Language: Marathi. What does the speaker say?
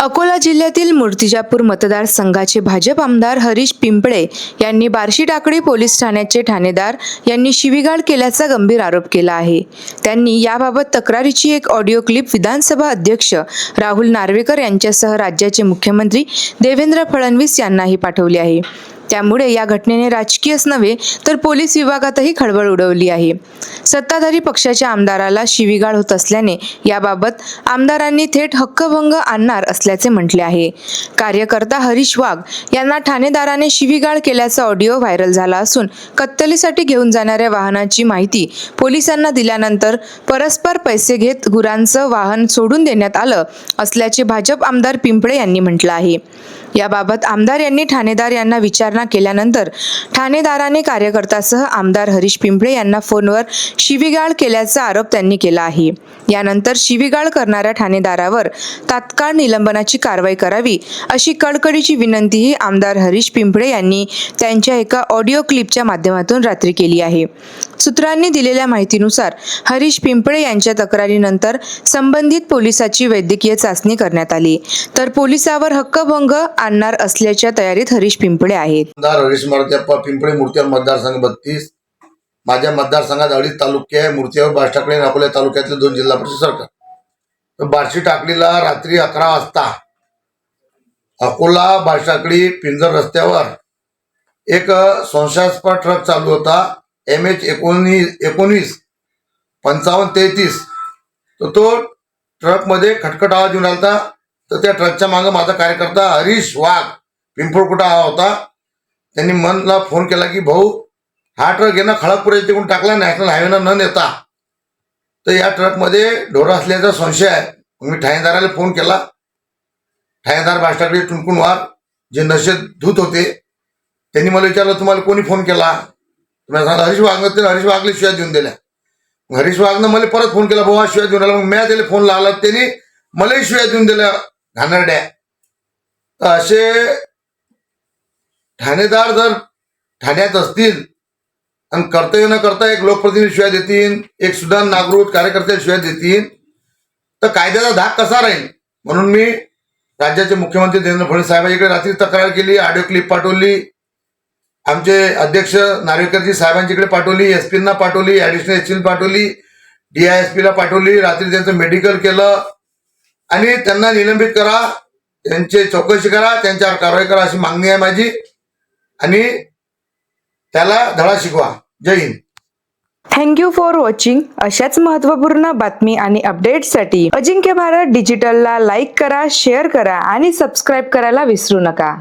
अकोला जिल्ह्यातील मूर्तिजापूर मतदारसंघाचे भाजप आमदार हरीश पिंपळे यांनी बार्शी टाकळी पोलीस ठाण्याचे ठाणेदार यांनी शिवीगाळ केल्याचा गंभीर आरोप केला आहे. त्यांनी याबाबत तक्रारीची एक ऑडिओ क्लिप विधानसभा अध्यक्ष राहुल नार्वेकर यांच्यासह राज्याचे मुख्यमंत्री देवेंद्र फडणवीस यांनाही पाठवली आहे. त्यामुळे या घटनेने राजकीयच नव्हे तर पोलीस विभागातही खळबळ उडवली आहे. सत्ताधारी पक्षाच्या आमदाराला शिवीगाळ होत असल्याने याबाबत आमदारांनी थेट हक्कभंग आणणार असल्याचे म्हटले आहे. कार्यकर्ता हरीश वाघ यांना ठाणेदाराने शिवीगाळ केल्याचा ऑडिओ व्हायरल झाला असून कत्तलीसाठी घेऊन जाणाऱ्या वाहनाची माहिती पोलिसांना दिल्यानंतर परस्पर पैसे घेत गुरांचं वाहन सोडून देण्यात आलं असल्याचे भाजप आमदार पिंपळे यांनी म्हटलं आहे. याबाबत आमदार यांनी ठाणेदार यांना विचारणा केल्यानंतर ठाणेदाराने कार्यकर्त्यासह आमदार हरीश पिंपळे यांना फोनवर शिवीगाळ केल्याचा आरोप त्यांनी केला आहे. यानंतर शिवीगाळ करणाऱ्या ठाणेदारावर तात्काळ निलंबनाची कारवाई करावी अशी कडकडीची विनंतीही आमदार हरीश पिंपळे यांनी त्यांच्या एका ऑडिओ क्लिपच्या माध्यमातून रात्री केली आहे. सूत्रांनी दिलेल्या माहितीनुसार हरीश पिंपळे यांच्या तक्रारीनंतर संबंधित पोलिसाची वैद्यकीय चाचणी करण्यात आली. तर पोलिसावर हक्कभंग आणणार असल्याच्या तयारीत हरीश पिंपळे आहेत. हरीश पिंपळे मूर्तीवर मतदारसंघ बत्तीस. माझ्या मतदारसंघात अडीच तालुके आहे. मूर्तीवर बाष्टाकडे आणि अकोला तालुक्यातले दोन जिल्हा परिषद सरकार. तर बार्शी टाकडीला रात्री अकरा वाजता. अकोला बाष्टाकडी पिंजर रस्त्यावर एक संशयास्पद ट्रक चालू होता. एम एच एकोणीस एकोणीस पंचावन्न तेहतीस. तर तो ट्रकमध्ये खटखट आवाज येऊन आला तर त्या ट्रकच्या मागं माझा कार्यकर्ता हरीश वाघ पिंपळकुटा हा होता. त्यांनी मनला फोन केला की भाऊ हा ट्रक आहे ना खळगपुरे तिकडून टाकला नॅशनल हायवेनं न नेता. तर या ट्रकमध्ये ढोरं असल्याचा संशय आहे. मी ठाणेदाराला फोन केला. ठाणेदार भाषाकडे टुनकून जे नशेत धूत होते. त्यांनी मला विचारलं तुम्हाला कोणी फोन केला? तुम्ही हरीश वाघनं ते हरीश वाघले शिवाय देऊन दिल्या. हरीश वाघनं मला परत फोन केला भाऊ शिवाय देऊन आला. मग म्या त्याला फोन लावला त्यांनी मलाही शिवाय देऊन दिल्या घाणरड्या. असे ठाणेदार जर ठाण्यात असतील आणि कर्तव्य न करता एक लोकप्रतिनिधी शिवाय देतील एक सुधार नागरिक कार्यकर्ते शिवाय देतील तर कायद्याचा धाक कसा राहील? म्हणून मी राज्याचे मुख्यमंत्री देवेंद्र फडणवीस साहेबांकडे रात्री तक्रार केली ऑडिओ क्लिप पाठवली आमचे अध्यक्ष नार्वेकरजी साहेबांच्याकडे पाठवली एस पीना पाठवली ऍडिशनल एस पाठवली डीआयएसपी ला पाठवली रात्री त्यांचं मेडिकल केलं. आणि त्यांना निलंबित करा त्यांची चौकशी करा त्यांच्यावर कारवाई करा अशी मागणी आहे माझी. आणि त्याला धडा शिकवा. जय हिंद. थँक्यू फॉर वॉचिंग अशाच महत्त्वपूर्ण बातमी आणि अपडेट्ससाठी अजिंक्य भारत डिजिटलला लाईक करा शेअर करा आणि सबस्क्राईब करायला विसरू नका.